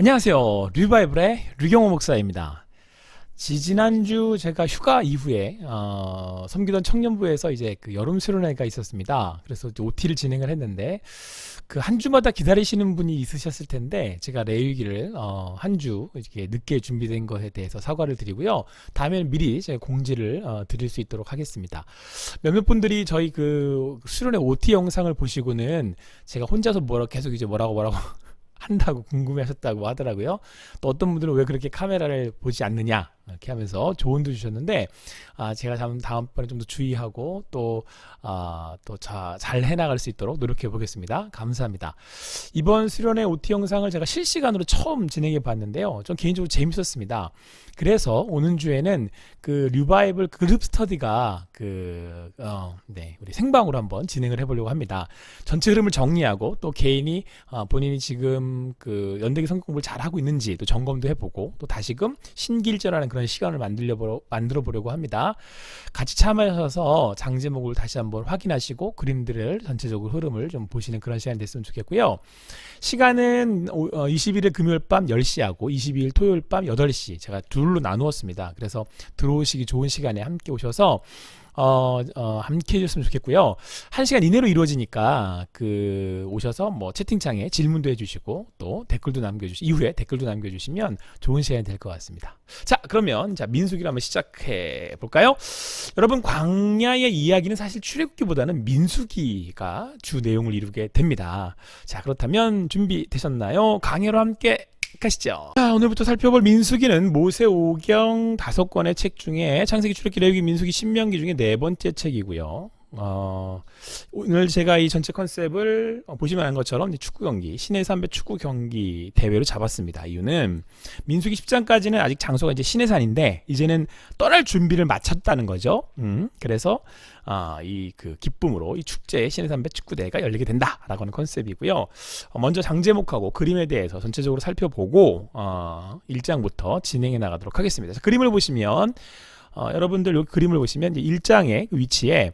안녕하세요. 리바이블의 류경호 목사입니다. 지지난주 제가 휴가 이후에 어, 섬기던 청년부에서 이제 그 여름 수련회가 있었습니다. 그래서 OT를 진행을 했는데 그 한 주마다 기다리시는 분이 있으셨을 텐데 제가 레위기를 어, 한주 이렇게 늦게 준비된 것에 대해서 사과를 드리고요. 다음에는 미리 제가 공지를 어, 드릴 수 있도록 하겠습니다. 몇몇 분들이 저희 그 수련회 OT 영상을 보시고는 제가 혼자서 뭐라 계속 이제 뭐라고 뭐라고 한다고 궁금해하셨다고 하더라고요. 또 어떤 분들은 왜 그렇게 카메라를 보지 않느냐 이렇게 하면서 조언도 주셨는데 아 제가 다음 다음번에 좀 더 주의하고 또아 또 잘 해나갈 수 있도록 노력해 보겠습니다. 감사합니다. 이번 수련회 OT 영상을 제가 실시간으로 처음 진행해 봤는데요. 좀 개인적으로 재밌었습니다. 그래서 오는 주에는 그 리바이블 그룹 스터디가 그 어, 네, 우리 생방으로 한번 진행을 해보려고 합니다. 전체 흐름을 정리하고 또 개인이 어, 본인이 지금 그 연대기 공부를 잘 하고 있는지 또 점검도 해보고 또 다시금 신길전하는 그런 시간을 만들려 보, 만들어 보려고 합니다. 같이 참여하셔서 장 제목을 다시 한번 확인하시고 그림들을 전체적으로 흐름을 좀 보시는 그런 시간이 됐으면 좋겠고요. 시간은 오- 어, 21일 금요일 밤 10시하고 22일 토요일 밤 8시 제가 둘로 나누었습니다. 그래서 들어오시기 좋은 시간에 함께 오셔서 어, 어, 함께 해줬으면 좋겠고요. 한 시간 이내로 이루어지니까 그 오셔서 뭐 채팅창에 질문도 해주시고 또 댓글도 남겨주시 이후에 댓글도 남겨주시면 좋은 시간이 될 것 같습니다. 자 그러면 자 민수기를 한번 시작해 볼까요? 여러분 광야의 이야기는 사실 출애굽기보다는 민수기가 주 내용을 이루게 됩니다. 자 그렇다면 준비되셨나요? 강해로 함께 가시죠. 자, 오늘부터 살펴볼 민수기는 모세오경 다섯 권의 책 중에 창세기, 출애굽기, 레위기, 민수기, 신명기 중에 네 번째 책이고요. 어, 오늘 제가 이 전체 컨셉을 어, 보시면 아는 것처럼 축구 경기, 신의 산배 축구 경기 대회로 잡았습니다. 이유는 민수기 10장까지는 아직 장소가 이제 신의 산인데 이제는 떠날 준비를 마쳤다는 거죠. 음, 그래서 아, 이 그 기쁨으로 이 축제 신의 산배 축구 대회가 열리게 된다라고 하는 컨셉이고요. 어, 먼저 장제목하고 그림에 대해서 전체적으로 살펴보고 어, 1장부터 진행해 나가도록 하겠습니다. 자, 그림을 보시면 어, 여러분들 여기 그림을 보시면 이제 1장의 그 위치에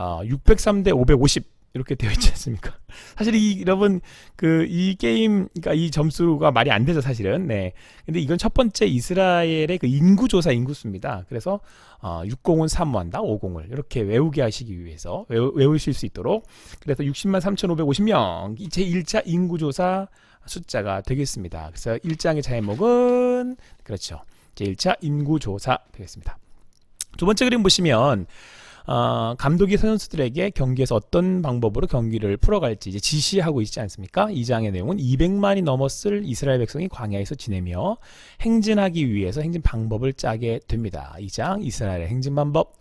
어, 603대 550 이렇게 되어 있지 않습니까? 사실 이 여러분 그 이 게임 그러니까 이 점수가 말이 안 되죠 사실은. 네. 근데 이건 첫 번째 이스라엘의 그 인구 조사 인구수입니다. 그래서 어, 60은 사모한다, 50을 이렇게 외우게 하시기 위해서 외우, 외우실 수 있도록 그래서 60만 3,550명 제 1차 인구 조사 숫자가 되겠습니다. 그래서 1장의 제목은 그렇죠. 제 1차 인구 조사 되겠습니다. 두 번째 그림 보시면 어, 감독이 선수들에게 경기에서 어떤 방법으로 경기를 풀어갈지 이제 지시하고 있지 않습니까? 이 장의 내용은 200만이 넘었을 이스라엘 백성이 광야에서 지내며 행진하기 위해서 행진 방법을 짜게 됩니다. 이 장 이스라엘의 행진 방법.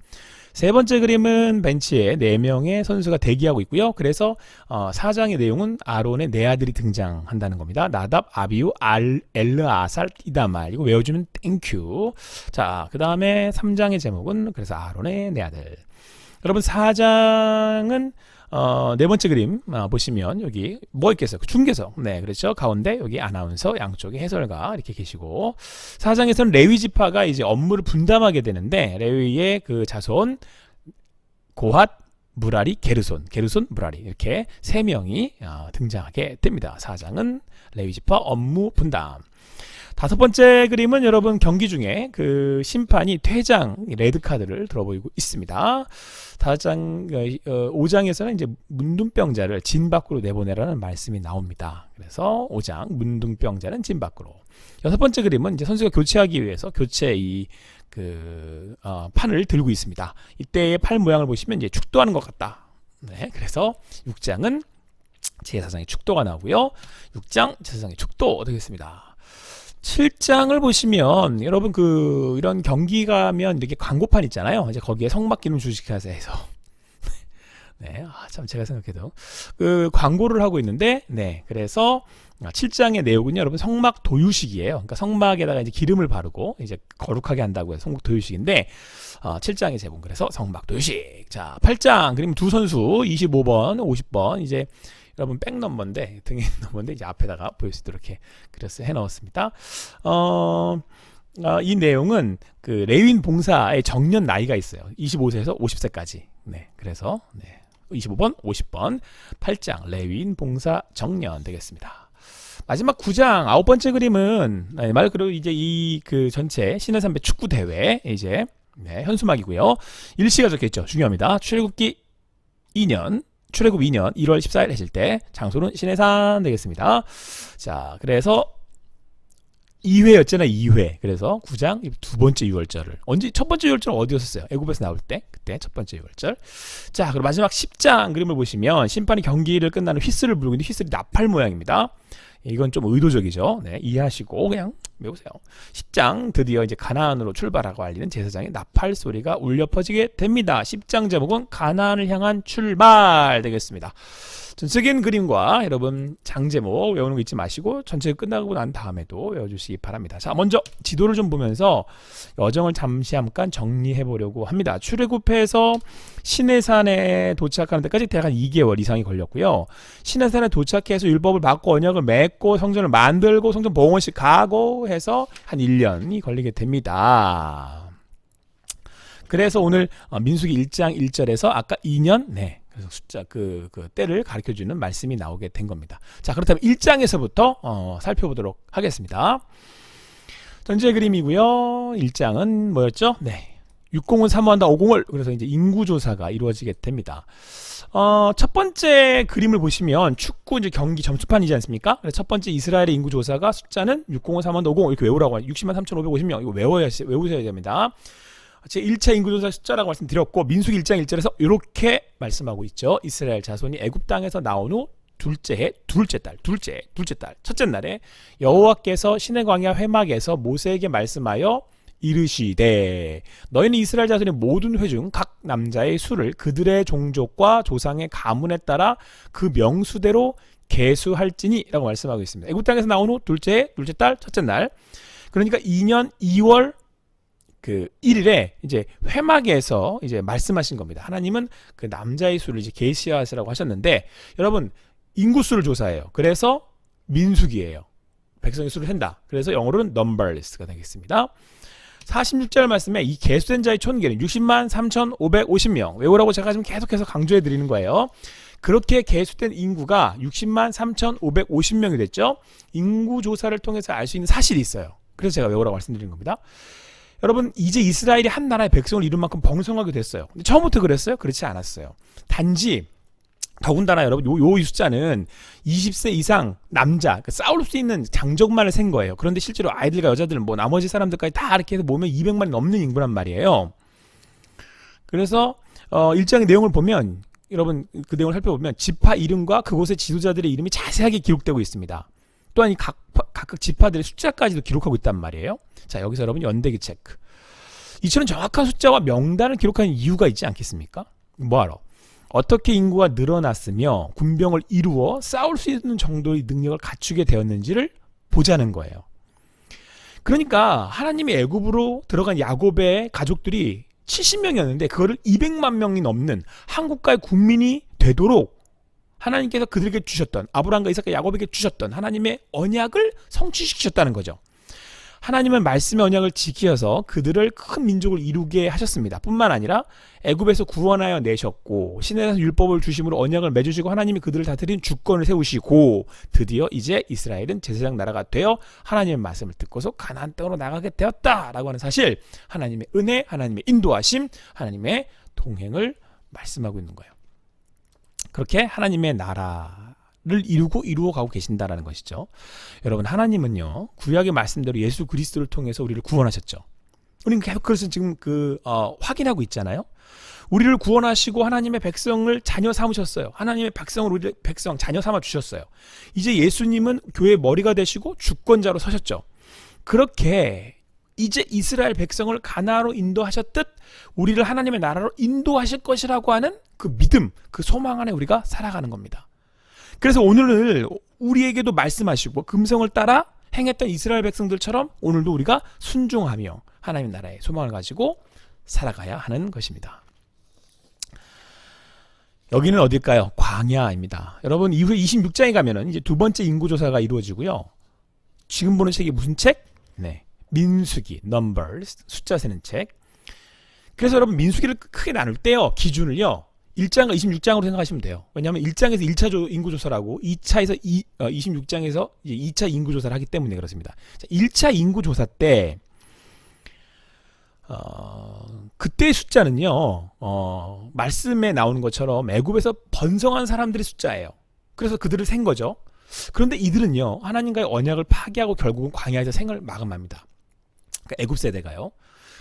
세 번째 그림은 벤치에 네 명의 선수가 대기하고 있고요. 그래서 어, 4장의 내용은 아론의 네 아들이 등장한다는 겁니다. 나답, 아비우, 알, 엘르아살, 이다말. 이거 외워주면 땡큐. 자, 그 다음에 3장의 제목은 그래서 아론의 네 아들. 여러분 4장은 어, 네 번째 그림 아, 보시면 여기 뭐 있겠어요? 그 중개석. 네, 그렇죠. 가운데 여기 아나운서 양쪽에 해설가 이렇게 계시고 4장에서는 레위 지파가 이제 업무를 분담하게 되는데 레위의 그 자손 고핫 무라리 게르손, 게르손 무라리 이렇게 세 명이 어, 등장하게 됩니다. 4장은 레위 지파 업무 분담. 다섯 번째 그림은 여러분 경기 중에 그 심판이 퇴장 레드 카드를 들어보이고 있습니다. 다섯 장, 어, 5장에서는 이제 문둥병자를 진 밖으로 내보내라는 말씀이 나옵니다. 그래서 5장 문둥병자는 진 밖으로. 여섯 번째 그림은 이제 선수가 교체하기 위해서 교체 이 그 어, 판을 들고 있습니다. 이때의 팔 모양을 보시면 이제 축도하는 것 같다. 네, 그래서 6장은 제4장의 축도가 나오고요. 6장 제4장의 축도 되겠습니다. 7장을 보시면 여러분 그 이런 경기 가면 이렇게 광고판 있잖아요. 이제 거기에 성막 기름 주식회사 해서 네, 아, 참 제가 생각해도 그 광고를 하고 있는데 네, 그래서 7장의 내용은요, 여러분 성막 도유식이에요. 그러니까 성막에다가 이제 기름을 바르고 이제 거룩하게 한다고 해서 성막 도유식인데 어, 7장의 제본 그래서 성막 도유식. 자, 8장 그림 두 선수 25번, 50번 이제 여러분 백 넘버인데 등에 넘버인데 이제 앞에다가 보일 수 있도록 그래서 해 넣었습니다. 어, 어, 이 내용은 그 레윈 봉사의 정년 나이가 있어요. 25세에서 50세까지. 네, 그래서 네, 25번, 50번, 8장 레윈 봉사 정년 되겠습니다. 마지막 9장 아홉 번째 그림은 네, 말 그대로 이제 이 그 전체 신의 삼배 축구 대회 이제 네, 현수막이고요. 일시가 적혀 있죠. 중요합니다. 출애굽기 2년 출애굽 2년 1월 14일 하실 때 장소는 신해산 되겠습니다. 자, 그래서 2회였잖아, 2회. 그래서 9장 두 번째 유월절을 언제 첫 번째 유월절은 어디였었어요? 애굽에서 나올 때 그때 첫 번째 유월절. 자, 그리고 마지막 10장 그림을 보시면 심판이 경기를 끝나는 휘슬을 불고 있는데 휘슬이 나팔 모양입니다. 이건 좀 의도적이죠. 네, 이해하시고 그냥 외우세요. 10장 드디어 이제 가나안으로 출발하고 알리는 제사장의 나팔 소리가 울려 퍼지게 됩니다. 10장 제목은 가나안을 향한 출발 되겠습니다. 전적인 그림과 여러분 장 제목 외우는 거 잊지 마시고 전체 끝나고 난 다음에도 외워주시기 바랍니다. 자, 먼저 지도를 좀 보면서 여정을 잠시 잠깐 정리해 보려고 합니다. 출애굽해서 시내산에 도착하는 데까지 대략 한 2개월 이상이 걸렸고요. 시내산에 도착해서 율법을 받고 언약을 맺고 성전을 만들고 성전 봉헌식 가고 해서 한 1년이 걸리게 됩니다. 그래서 오늘 어, 민수기 1장 1절에서 아까 2년 네. 그래서 숫자 그, 그 때를 가르쳐 주는 말씀이 나오게 된 겁니다. 자, 그렇다면 1장에서부터 어, 살펴보도록 하겠습니다. 전체 그림이고요. 1장은 뭐였죠? 네. 60은 사모한다 50을 그래서 이제 인구 조사가 이루어지게 됩니다. 어, 첫 번째 그림을 보시면 축구 이제 경기 점수판이지 않습니까? 첫 번째 이스라엘의 인구 조사가 숫자는 60은 사모한다 50 이렇게 외우라고 하요 60만 3,550명 이거 외워야 외우셔야 됩니다. 제 1차 인구조사 숫자라고 말씀드렸고 민수기 1장 1절에서 이렇게 말씀하고 있죠. 이스라엘 자손이 애굽 땅에서 나온 후 둘째 해 둘째 달 둘째 둘째 달 첫째 날에 여호와께서 신의 광야 회막에서 모세에게 말씀하여 이르시되 너희는 이스라엘 자손의 모든 회중 각 남자의 수를 그들의 종족과 조상의 가문에 따라 그 명수대로 계수할지니라고 말씀하고 있습니다. 애굽 땅에서 나온 후 둘째 해 둘째 달 첫째 날 그러니까 2년 2월 그 1일에 이제 회막에서 이제 말씀하신 겁니다. 하나님은 그 남자의 수를 이제 계시하시라고 하셨는데 여러분 인구수를 조사해요. 그래서 민수기예요. 백성의 수를 한다. 그래서 영어로는 numberless가 되겠습니다. 46절 말씀에 이 계수된 자의 촌계는 60만 3,550명. 외우라고 제가 지금 계속해서 강조해 드리는 거예요. 그렇게 계수된 인구가 60만 3,550명이 됐죠. 인구 조사를 통해서 알 수 있는 사실이 있어요. 그래서 제가 외우라고 말씀드리는 겁니다. 여러분 이제 이스라엘이 한 나라의 백성을 이룬 만큼 번성하게 됐어요. 근데 처음부터 그랬어요? 그렇지 않았어요. 단지 더군다나 여러분 요, 요 숫자는 20세 이상 남자 그러니까 싸울 수 있는 장족만을 센 거예요. 그런데 실제로 아이들과 여자들 뭐 나머지 사람들까지 다 이렇게 해서 모으면 200만이 넘는 인구란 말이에요. 그래서 어, 일장의 내용을 보면 여러분 그 내용을 살펴보면 지파 이름과 그곳의 지도자들의 이름이 자세하게 기록되고 있습니다. 또한 이 각, 각각 지파들의 숫자까지도 기록하고 있단 말이에요. 자, 여기서 여러분 연대기 체크. 이처럼 정확한 숫자와 명단을 기록하는 이유가 있지 않겠습니까? 뭐하러? 어떻게 인구가 늘어났으며 군병을 이루어 싸울 수 있는 정도의 능력을 갖추게 되었는지를 보자는 거예요. 그러니까 하나님의 애굽으로 들어간 야곱의 가족들이 70명이었는데 그거를 200만 명이 넘는 한국가의 국민이 되도록 하나님께서 그들에게 주셨던 아브라함과 이삭과 야곱에게 주셨던 하나님의 언약을 성취시키셨다는 거죠. 하나님은 말씀의 언약을 지키어서 그들을 큰 민족을 이루게 하셨습니다. 뿐만 아니라 애굽에서 구원하여 내셨고 신에서 율법을 주심으로 언약을 맺으시고 하나님이 그들을 다스린 주권을 세우시고 드디어 이제 이스라엘은 제사장 나라가 되어 하나님의 말씀을 듣고서 가나안 땅으로 나가게 되었다라고 하는 사실 하나님의 은혜, 하나님의 인도하심, 하나님의 동행을 말씀하고 있는 거예요. 그렇게 하나님의 나라 를 이루고 이루어 가고 계신다라는 것이죠. 여러분 하나님은요 구약의 말씀대로 예수 그리스도를 통해서 우리를 구원하셨죠. 우리는 계속 그것을 지금 그 어, 확인하고 있잖아요. 우리를 구원하시고 하나님의 백성을 자녀 삼으셨어요. 하나님의 백성을 우리 백성 자녀 삼아 주셨어요. 이제 예수님은 교회의 머리가 되시고 주권자로 서셨죠. 그렇게 이제 이스라엘 백성을 가나로 인도하셨듯 우리를 하나님의 나라로 인도하실 것이라고 하는 그 믿음, 그 소망 안에 우리가 살아가는 겁니다. 그래서 오늘을 우리에게도 말씀하시고 금성을 따라 행했던 이스라엘 백성들처럼 오늘도 우리가 순종하며 하나님 나라의 소망을 가지고 살아가야 하는 것입니다. 여기는 어딜까요? 광야입니다. 여러분 이후에 26장에 가면은 이제 두 번째 인구 조사가 이루어지고요. 지금 보는 책이 무슨 책? 네. 민수기, numbers, 숫자 세는 책. 그래서 여러분 민수기를 크게 나눌 때요. 기준을요. 1장과 26장으로 생각하시면 돼요. 왜냐하면 1장에서 1차 조, 인구조사라고 2차에서 2, 어, 26장에서 이제 2차 인구조사를 하기 때문에 그렇습니다. 자, 1차 인구조사 때 어, 그때의 숫자는요, 어, 말씀에 나오는 것처럼 애굽에서 번성한 사람들의 숫자예요. 그래서 그들을 센 거죠. 그런데 이들은요, 하나님과의 언약을 파기하고 결국은 광야에서 생을 마감합니다. 그러니까 애굽 세대가요.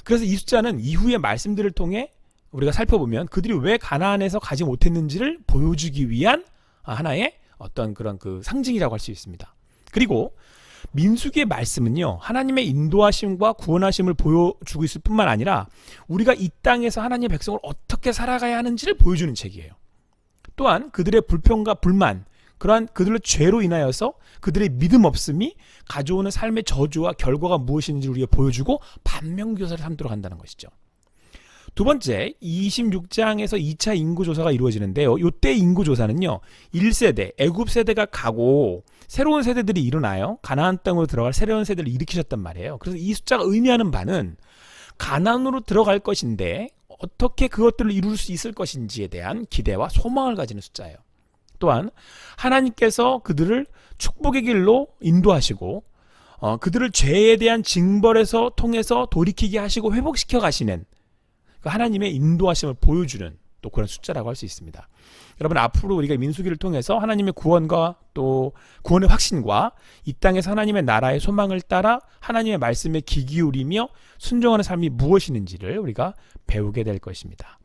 그래서 이 숫자는 이후의 말씀들을 통해 우리가 살펴보면 그들이 왜 가나안에서 가지 못했는지를 보여주기 위한 하나의 어떤 그런 그 상징이라고 할 수 있습니다. 그리고 민수기의 말씀은요 하나님의 인도하심과 구원하심을 보여주고 있을 뿐만 아니라 우리가 이 땅에서 하나님의 백성을 어떻게 살아가야 하는지를 보여주는 책이에요. 또한 그들의 불평과 불만 그러한 그들의 죄로 인하여서 그들의 믿음 없음이 가져오는 삶의 저주와 결과가 무엇인지 우리가 보여주고 반면교사를 삼도록 한다는 것이죠. 두 번째, 26장에서 2차 인구조사가 이루어지는데요. 이때 인구조사는요, 1세대, 애굽 세대가 가고 새로운 세대들이 일어나요. 가나안 땅으로 들어갈 새로운 세대를 일으키셨단 말이에요. 그래서 이 숫자가 의미하는 바는 가나안으로 들어갈 것인데 어떻게 그것들을 이룰 수 있을 것인지에 대한 기대와 소망을 가지는 숫자예요. 또한 하나님께서 그들을 축복의 길로 인도하시고 어, 그들을 죄에 대한 징벌에서 통해서 돌이키게 하시고 회복시켜 가시는 그 하나님의 인도하심을 보여주는 또 그런 숫자라고 할 수 있습니다. 여러분 앞으로 우리가 민수기를 통해서 하나님의 구원과 또 구원의 확신과 이 땅에서 하나님의 나라의 소망을 따라 하나님의 말씀에 귀 기울이며 순종하는 삶이 무엇이는지를 우리가 배우게 될 것입니다.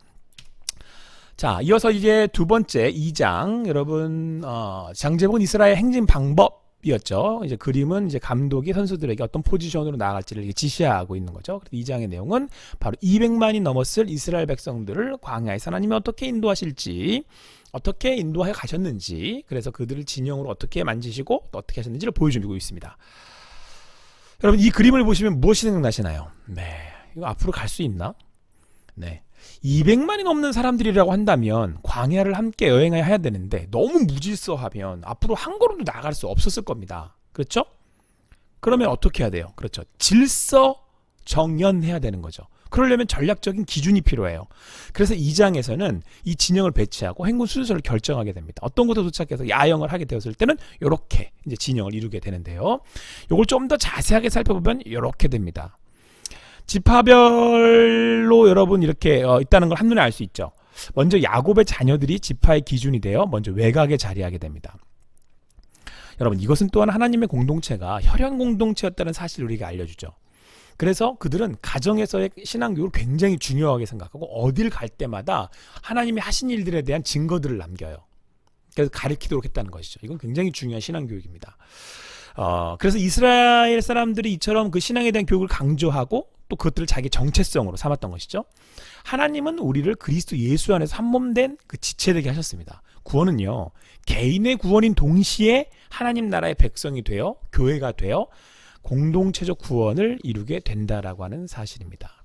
자, 이어서 이제 두 번째 2장 여러분 어, 장제목은 이스라엘 행진 방법 이었죠. 이제 그림은 이제 감독이 선수들에게 어떤 포지션으로 나아갈지를 지시하고 있는 거죠. 그래서 이 장의 내용은 바로 200만이 넘었을 이스라엘 백성들을 광야에서 하나님이 어떻게 인도하실지, 어떻게 인도해 가셨는지, 그래서 그들을 진영으로 어떻게 만지시고 또 어떻게 하셨는지를 보여주고 있습니다. 여러분 이 그림을 보시면 무엇이 생각나시나요? 네, 이거 앞으로 갈 수 있나? 네. 200만이 넘는 사람들이라고 한다면 광야를 함께 여행해야 되는데 너무 무질서하면 앞으로 한 걸음도 나갈 수 없었을 겁니다. 그렇죠? 그러면 어떻게 해야 돼요? 그렇죠. 질서 정연해야 되는 거죠. 그러려면 전략적인 기준이 필요해요. 그래서 이 장에서는 이 진영을 배치하고 행군 순서를 결정하게 됩니다. 어떤 곳에 도착해서 야영을 하게 되었을 때는 이렇게 이제 진영을 이루게 되는데요. 이걸 좀 더 자세하게 살펴보면 이렇게 됩니다. 지파별로 여러분 이렇게 어, 있다는 걸 한눈에 알 수 있죠. 먼저 야곱의 자녀들이 지파의 기준이 되어 먼저 외곽에 자리하게 됩니다. 여러분 이것은 또한 하나님의 공동체가 혈연 공동체였다는 사실을 우리에게 알려주죠. 그래서 그들은 가정에서의 신앙 교육을 굉장히 중요하게 생각하고 어딜 갈 때마다 하나님이 하신 일들에 대한 증거들을 남겨요. 그래서 가르치도록 했다는 것이죠. 이건 굉장히 중요한 신앙 교육입니다. 어, 그래서 이스라엘 사람들이 이처럼 그 신앙에 대한 교육을 강조하고 또 그것들을 자기 정체성으로 삼았던 것이죠. 하나님은 우리를 그리스도 예수 안에서 한 몸 된 그 지체되게 하셨습니다. 구원은요, 개인의 구원인 동시에 하나님 나라의 백성이 되어 교회가 되어 공동체적 구원을 이루게 된다라고 하는 사실입니다.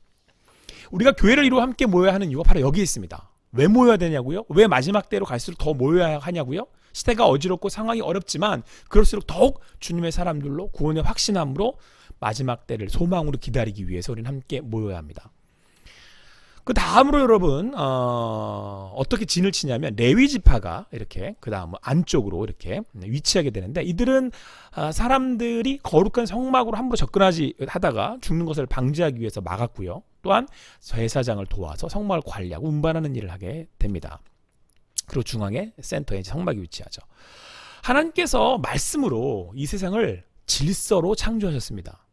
우리가 교회를 이루어 함께 모여야 하는 이유가 바로 여기에 있습니다. 왜 모여야 되냐고요? 왜 마지막 때로 갈수록 더 모여야 하냐고요? 시대가 어지럽고 상황이 어렵지만 그럴수록 더욱 주님의 사람들로 구원의 확신함으로 마지막 때를 소망으로 기다리기 위해서 우리는 함께 모여야 합니다. 그 다음으로 여러분 어, 어떻게 진을 치냐면 레위 지파가 이렇게 그 다음 안쪽으로 이렇게 위치하게 되는데 이들은 어, 사람들이 거룩한 성막으로 함부로 접근하지 하다가 죽는 것을 방지하기 위해서 막았고요. 또한 제사장을 도와서 성막을 관리하고 운반하는 일을 하게 됩니다. 그리고 중앙에 센터에 성막이 위치하죠. 하나님께서 말씀으로 이 세상을 질서로 창조하셨습니다.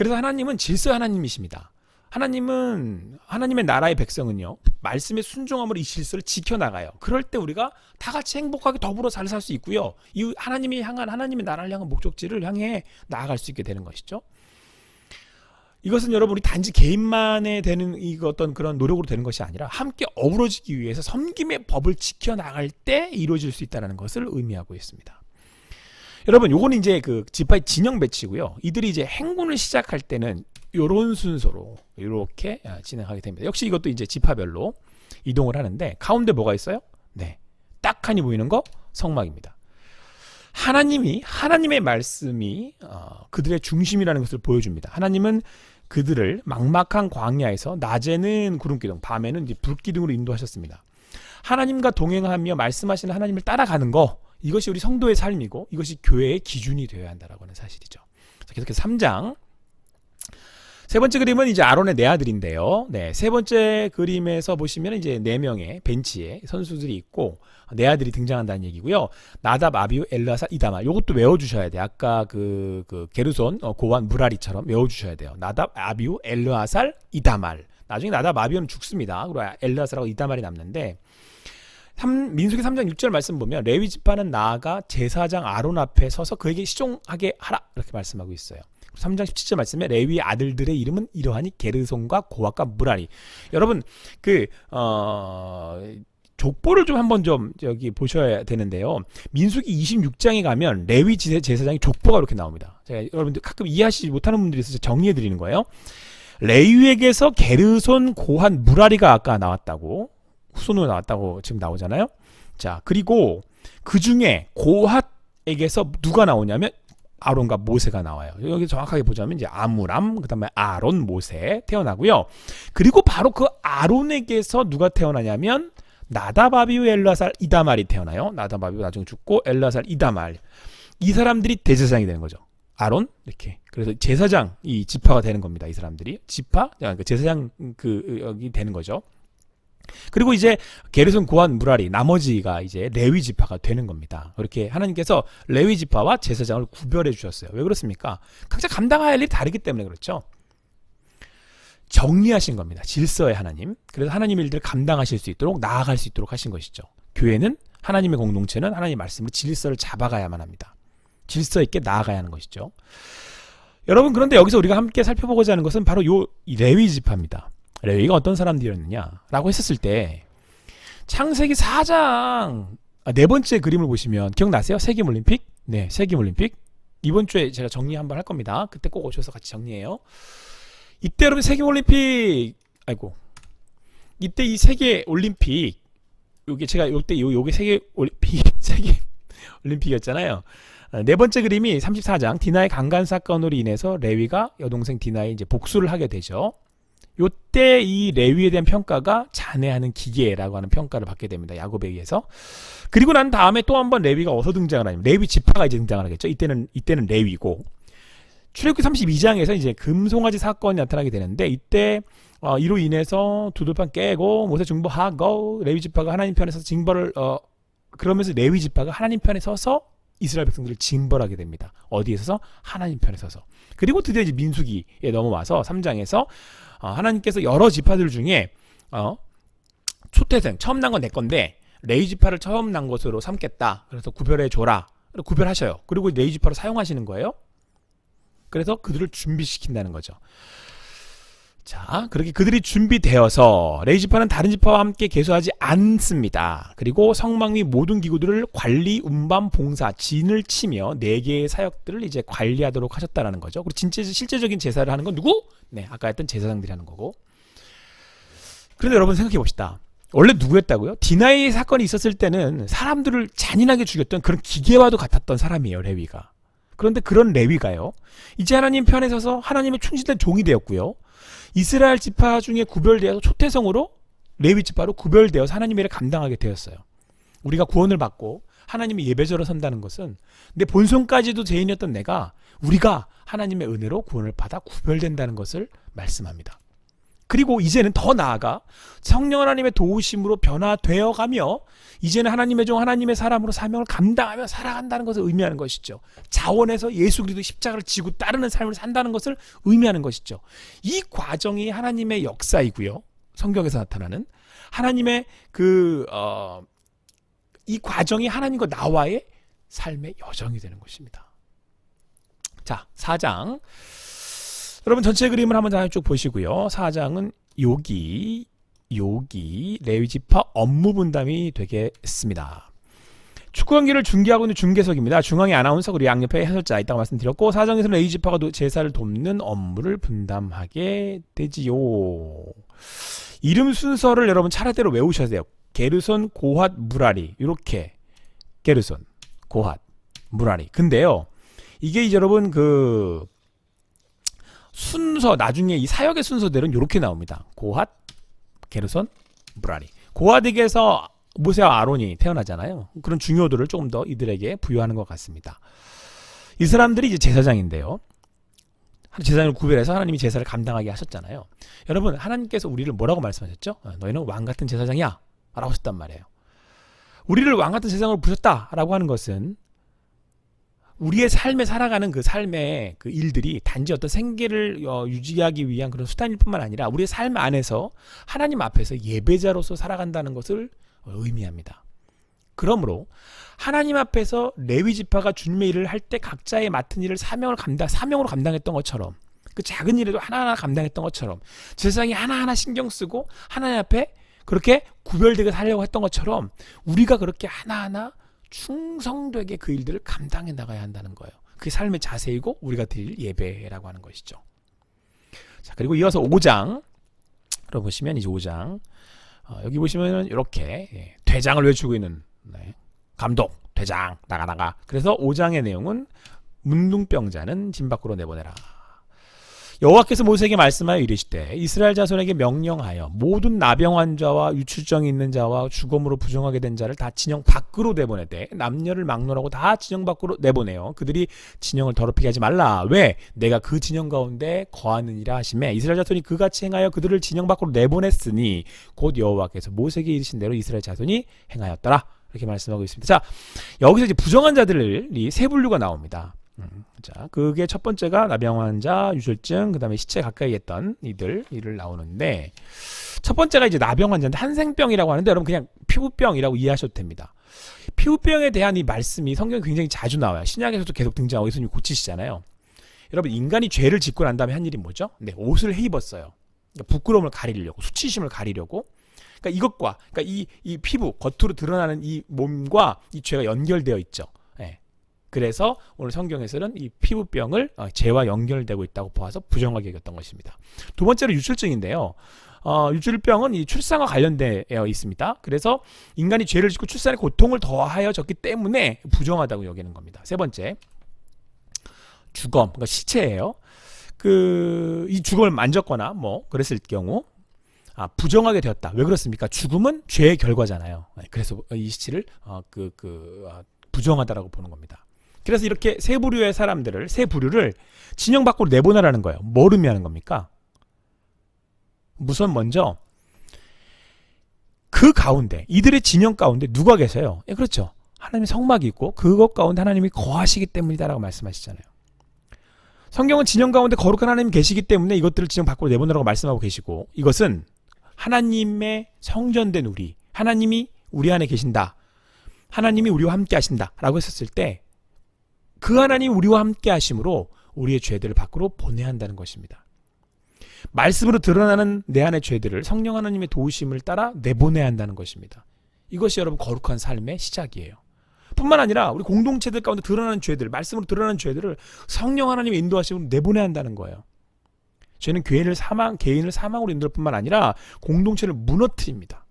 그래서 하나님은 질서 하나님이십니다. 하나님은 하나님의 나라의 백성은요 말씀의 순종함으로 이 질서를 지켜 나가요. 그럴 때 우리가 다 같이 행복하게 더불어 잘 살 수 있고요. 이 하나님이 향한 하나님의 나라를 향한 목적지를 향해 나아갈 수 있게 되는 것이죠. 이것은 여러분 이 단지 개인만의 되는 이 어떤 그런 노력으로 되는 것이 아니라 함께 어우러지기 위해서 섬김의 법을 지켜 나갈 때 이루어질 수 있다는 것을 의미하고 있습니다. 여러분 요거는 이제 그 지파의 진영 배치고요. 이들이 이제 행군을 시작할 때는 요런 순서로 이렇게 아, 진행하게 됩니다. 역시 이것도 이제 지파별로 이동을 하는데 가운데 뭐가 있어요? 네. 딱하니 보이는 거 성막입니다. 하나님이 하나님의 말씀이 어, 그들의 중심이라는 것을 보여줍니다. 하나님은 그들을 막막한 광야에서 낮에는 구름 기둥, 밤에는 불 기둥으로 인도하셨습니다. 하나님과 동행하며 말씀하시는 하나님을 따라가는 거 이것이 우리 성도의 삶이고 이것이 교회의 기준이 되어야 한다라고 하는 사실이죠. 자, 계속해서 3장 세 번째 그림은 이제 아론의 네 아들인데요. 네, 세 번째 그림에서 보시면 이제 네 명의 벤치에 선수들이 있고 네 아들이 등장한다는 얘기고요. 나답, 아비우, 엘라사, 이다말. 요것도 외워 주셔야 돼요. 아까 그, 그 게르손, 어, 고완, 무라리처럼 외워 주셔야 돼요. 나답, 아비우, 엘르아살, 이다말. 나중에 나답, 아비우는 죽습니다. 그리고 엘르아살하고 이다말이 남는데 삼- 민수기 3장 6절 말씀 보면 레위 지파는 나아가 제사장 아론 앞에 서서 그에게 시종하게 하라 이렇게 말씀하고 있어요. 3장 17절 말씀에 레위 아들들의 이름은 이러하니 게르손과 고압과 무라리. 여러분 그 어, 족보를 좀 한번 좀 여기 보셔야 되는데요. 민수기 26장에 가면 레위 제- 제사장이 족보가 이렇게 나옵니다. 제가 여러분들 가끔 이해하시지 못하는 분들이 있어서 정리해 드리는 거예요. 레위에게서 게르손 고한 무라리가 아까 나왔다고 후손으로 나왔다고 지금 나오잖아요. 자 그리고 그 중에 고핫에게서 누가 나오냐면 아론과 모세가 나와요. 여기 정확하게 보자면 이제 아므람, 그다음에 아론, 모세 태어나고요. 그리고 바로 그 아론에게서 누가 태어나냐면 나다바비우 엘라살 이다말이 태어나요. 나다바비우 나중에 죽고 엘라살 이다말 이 사람들이 대제사장이 되는 거죠. 아론 이렇게 그래서 제사장 이 지파가 되는 겁니다. 이 사람들이 지파 그 제사장 그 여기 되는 거죠. 그리고 이제 게르손 고한 무라리 나머지가 이제 레위 지파가 되는 겁니다. 그렇게 하나님께서 레위 지파와 제사장을 구별해 주셨어요. 왜 그렇습니까? 각자 감당할 일이 다르기 때문에 그렇죠. 정리하신 겁니다. 질서의 하나님. 그래서 하나님의 일들을 감당하실 수 있도록 나아갈 수 있도록 하신 것이죠. 교회는 하나님의 공동체는 하나님의 말씀으로 질서를 잡아가야만 합니다. 질서 있게 나아가야 하는 것이죠. 여러분 그런데 여기서 우리가 함께 살펴보고자 하는 것은 바로 요 레위 지파입니다. 레위가 어떤 사람들이었느냐라고 했었을 때 창세기 4장 아, 네 번째 그림을 보시면 기억나세요? 세계 올림픽? 네, 세계 올림픽. 이번 주에 제가 정리 한번 할 겁니다. 그때 꼭 오셔서 같이 정리해요. 이때 여러분 세계 올림픽 아이고. 이때 이 세계 올림픽 요게 제가 요때 요 요게 세계 올림픽 세계 올림픽이었잖아요. 어, 네 번째 그림이 34장 디나의 강간 사건으로 인해서 레위가 여동생 디나의 이제 복수를 하게 되죠. 요때 이 레위에 대한 평가가 잔해하는 기계라고 하는 평가를 받게 됩니다. 야곱에 의해서. 그리고 난 다음에 또 한 번 레위가 어디서 등장을 하냐면 레위 지파가 이제 등장을 하겠죠. 이때는 이때는 레위고. 출애굽기 32장에서 이제 금송아지 사건이 나타나게 되는데 이때 어, 이로 인해서 두들판 깨고 모세 중보하고 레위 지파가 하나님 편에 서서 징벌을 어, 그러면서 레위 지파가 하나님 편에 서서 이스라엘 백성들을 징벌하게 됩니다. 어디에 서서 하나님 편에 서서. 그리고 드디어 이제 민수기에 넘어와서 3장에서 어, 하나님께서 여러 지파들 중에 어, 초태생 처음 난 건 내 건데 레이 지파를 처음 난 것으로 삼겠다. 그래서 구별해 줘라. 구별하셔요. 그리고 레이 지파를 사용하시는 거예요. 그래서 그들을 준비시킨다는 거죠. 자, 그렇게 그들이 준비되어서 레이 지파는 다른 지파와 함께 개수하지 않습니다. 그리고 성막 및 모든 기구들을 관리, 운반, 봉사, 진을 치며 네 개의 사역들을 이제 관리하도록 하셨다라는 거죠. 그리고 진짜 실제적인 제사를 하는 건 누구? 네, 아까 했던 제사장들이 하는 거고. 그런데 여러분 생각해 봅시다. 원래 누구였다고요? 디나이 사건이 있었을 때는 사람들을 잔인하게 죽였던 그런 기계와도 같았던 사람이에요, 레위가. 그런데 그런 레위가요. 이제 하나님 편에 서서 하나님의 충실된 종이 되었고요. 이스라엘 지파 중에 구별되어서 초태성으로 레위 지파로 구별되어서 하나님의 일을 감당하게 되었어요. 우리가 구원을 받고 하나님의 예배자로 선다는 것은 내 본성까지도 죄인이었던 내가 우리가 하나님의 은혜로 구원을 받아 구별된다는 것을 말씀합니다. 그리고 이제는 더 나아가 성령 하나님의 도우심으로 변화되어 가며 이제는 하나님의 종 하나님의 사람으로 사명을 감당하며 살아간다는 것을 의미하는 것이죠. 자원에서 예수 그리스도 십자가를 지고 따르는 삶을 산다는 것을 의미하는 것이죠. 이 과정이 하나님의 역사이고요. 성경에서 나타나는 하나님의 그 어, 이 과정이 하나님과 나와의 삶의 여정이 되는 것입니다. 자, 4장. 여러분 전체 그림을 한번 다쭉 보시고요. 4장은 여기 여기 레위지파 업무 분담이 되겠습니다. 축구 경기를 중계하고 있는 중계석입니다. 중앙에 아나운서 그리고 양옆에 해설자 있다고 말씀드렸고 사장에서는 레이지파가 제사를 돕는 업무를 분담하게 되지요. 이름 순서를 여러분 차례대로 외우셔야 돼요. 게르손, 고핫, 무라리 이렇게 게르손, 고핫, 무라리. 근데요. 이게 이제 여러분 그 순서 나중에 이 사역의 순서대로는 이렇게 나옵니다. 고핫, 게르손, 무라리. 고핫에게서 모세와 아론이 태어나잖아요. 그런 중요도를 조금 더 이들에게 부여하는 것 같습니다. 이 사람들이 이제 제사장인데요. 제사장을 구별해서 하나님이 제사를 감당하게 하셨잖아요. 여러분, 하나님께서 우리를 뭐라고 말씀하셨죠? 어, 너희는 왕 같은 제사장이야. 라고 하셨단 말이에요. 우리를 왕 같은 제사장으로 부셨다. 라고 하는 것은 우리의 삶에 살아가는 그 삶의 그 일들이 단지 어떤 생계를 어, 유지하기 위한 그런 수단일 뿐만 아니라 우리의 삶 안에서 하나님 앞에서 예배자로서 살아간다는 것을 의미합니다. 그러므로 하나님 앞에서 레위 지파가 주님의 일을 할 때 각자의 맡은 일을 사명을 감당 사명으로 감당했던 것처럼 그 작은 일에도 하나하나 감당했던 것처럼 세상이 하나하나 신경 쓰고 하나님 앞에 그렇게 구별되게 살려고 했던 것처럼 우리가 그렇게 하나하나 충성되게 그 일들을 감당해 나가야 한다는 거예요. 그게 삶의 자세이고 우리가 드릴 예배라고 하는 것이죠. 자, 그리고 이어서 5장으로 보시면 이제 5장 어, 여기 보시면은 이렇게 예, 대장을 외치고 있는 네, 감독 대장 나가 나가. 그래서 5장의 내용은 문둥병자는 진 밖으로 내보내라. 여호와께서 모세에게 말씀하여 이르시되 이스라엘 자손에게 명령하여 모든 나병 환자와 유출증이 있는 자와 죽음으로 부정하게 된 자를 다 진영 밖으로 내보내되 남녀를 막론하고 다 진영 밖으로 내보내요. 그들이 진영을 더럽히게 하지 말라. 왜? 내가 그 진영 가운데 거하느니라 하심에 이스라엘 자손이 그같이 행하여 그들을 진영 밖으로 내보냈으니 곧 여호와께서 모세에게 이르신 대로 이스라엘 자손이 행하였더라. 이렇게 말씀하고 있습니다. 자, 여기서 이제 부정한 자들이 세 분류가 나옵니다. 음, 자, 그게 첫 번째가 나병 환자, 유혈증, 그다음에 시체 가까이 했던 이들 이를 나오는데 첫 번째가 이제 나병 환자인데 한생병이라고 하는데 여러분 그냥 피부병이라고 이해하셔도 됩니다. 피부병에 대한 이 말씀이 성경에 굉장히 자주 나와요. 신약에서도 계속 등장하고 예수님 고치시잖아요. 여러분 인간이 죄를 짓고 난 다음에 한 일이 뭐죠? 네, 옷을 해 입었어요. 그러니까 부끄러움을 가리려고, 수치심을 가리려고. 그러니까 이것과 그러니까 이, 이 피부 겉으로 드러나는 이 몸과 이 죄가 연결되어 있죠. 예. 그래서 오늘 성경에서는 이 피부병을 어, 죄와 연결되고 있다고 보아서 부정하게 여겼던 것입니다. 두 번째로 유출증인데요. 어, 유출병은 이 출산과 관련되어 있습니다. 그래서 인간이 죄를 짓고 출산의 고통을 더하여졌기 때문에 부정하다고 여기는 겁니다. 세 번째, 주검, 그러니까 시체예요. 그 이 주검을 만졌거나 뭐 그랬을 경우 아, 부정하게 되었다. 왜 그렇습니까? 죽음은 죄의 결과잖아요. 네, 그래서 이 시체를 어, 그, 그, 어, 부정하다라고 보는 겁니다. 그래서 이렇게 세 부류의 사람들을 세 부류를 진영 밖으로 내보내라는 거예요. 뭘 의미하는 겁니까? 우선 먼저 그 가운데 이들의 진영 가운데 누가 계세요? 예, 그렇죠. 하나님의 성막이 있고 그것 가운데 하나님이 거하시기 때문이다라고 말씀하시잖아요. 성경은 진영 가운데 거룩한 하나님이 계시기 때문에 이것들을 진영 밖으로 내보내라고 말씀하고 계시고 이것은 하나님의 성전된 우리, 하나님이 우리 안에 계신다. 하나님이 우리와 함께 하신다라고 했었을 때 그 하나님 우리와 함께 하심으로 우리의 죄들을 밖으로 보내야 한다는 것입니다. 말씀으로 드러나는 내 안의 죄들을 성령 하나님의 도우심을 따라 내보내야 한다는 것입니다. 이것이 여러분 거룩한 삶의 시작이에요. 뿐만 아니라 우리 공동체들 가운데 드러나는 죄들, 말씀으로 드러나는 죄들을 성령 하나님의 인도하심으로 내보내야 한다는 거예요. 죄는 개인을 사망, 개인을 사망으로 인도할 뿐만 아니라 공동체를 무너뜨립니다.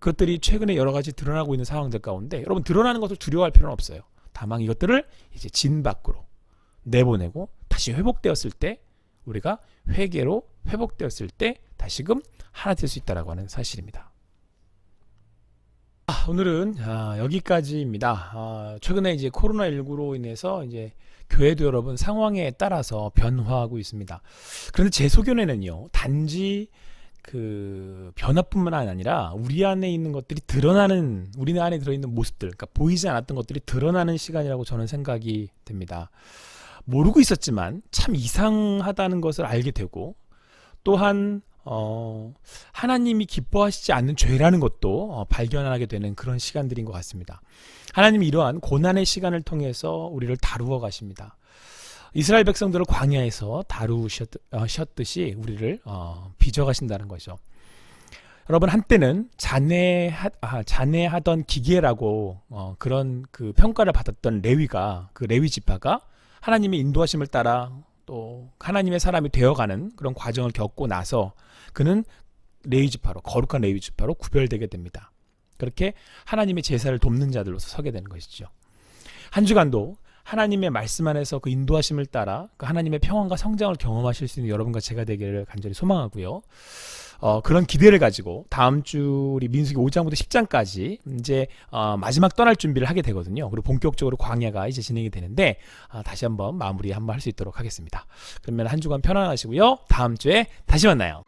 그것들이 최근에 여러 가지 드러나고 있는 상황들 가운데 여러분 드러나는 것을 두려워할 필요는 없어요. 다만 이것들을 이제 진 밖으로 내보내고 다시 회복되었을 때 우리가 회개로 회복되었을 때 다시금 하나 될 수 있다라고 하는 사실입니다. 아, 오늘은 아, 여기까지입니다. 아, 최근에 이제 코로나 19로 인해서 이제 교회도 여러분 상황에 따라서 변화하고 있습니다. 그런데 제 소견에는요, 단지 그 변화뿐만 아니라 우리 안에 있는 것들이 드러나는 우리 안에 들어있는 모습들, 그러니까 보이지 않았던 것들이 드러나는 시간이라고 저는 생각이 됩니다. 모르고 있었지만 참 이상하다는 것을 알게 되고 또한 어, 하나님이 기뻐하시지 않는 죄라는 것도 어, 발견하게 되는 그런 시간들인 것 같습니다. 하나님이 이러한 고난의 시간을 통해서 우리를 다루어 가십니다. 이스라엘 백성들을 광야에서 다루셨듯이 우리를 어, 빚어가신다는 거죠. 여러분 한때는 잔해하, 아, 잔해하던 기계라고 어, 그런 그 평가를 받았던 레위가 그 레위 지파가 하나님의 인도하심을 따라 또 하나님의 사람이 되어가는 그런 과정을 겪고 나서 그는 레위 지파로 거룩한 레위 지파로 구별되게 됩니다. 그렇게 하나님의 제사를 돕는 자들로서 서게 되는 것이죠. 한 주간도 하나님의 말씀 안에서 그 인도하심을 따라 그 하나님의 평안과 성장을 경험하실 수 있는 여러분과 제가 되기를 간절히 소망하고요. 어, 그런 기대를 가지고 다음 주 우리 민수기 5장부터 10장까지 이제 어, 마지막 떠날 준비를 하게 되거든요. 그리고 본격적으로 광야가 이제 진행이 되는데 아, 다시 한번 마무리 한번 할 수 있도록 하겠습니다. 그러면 한 주간 편안하시고요. 다음 주에 다시 만나요.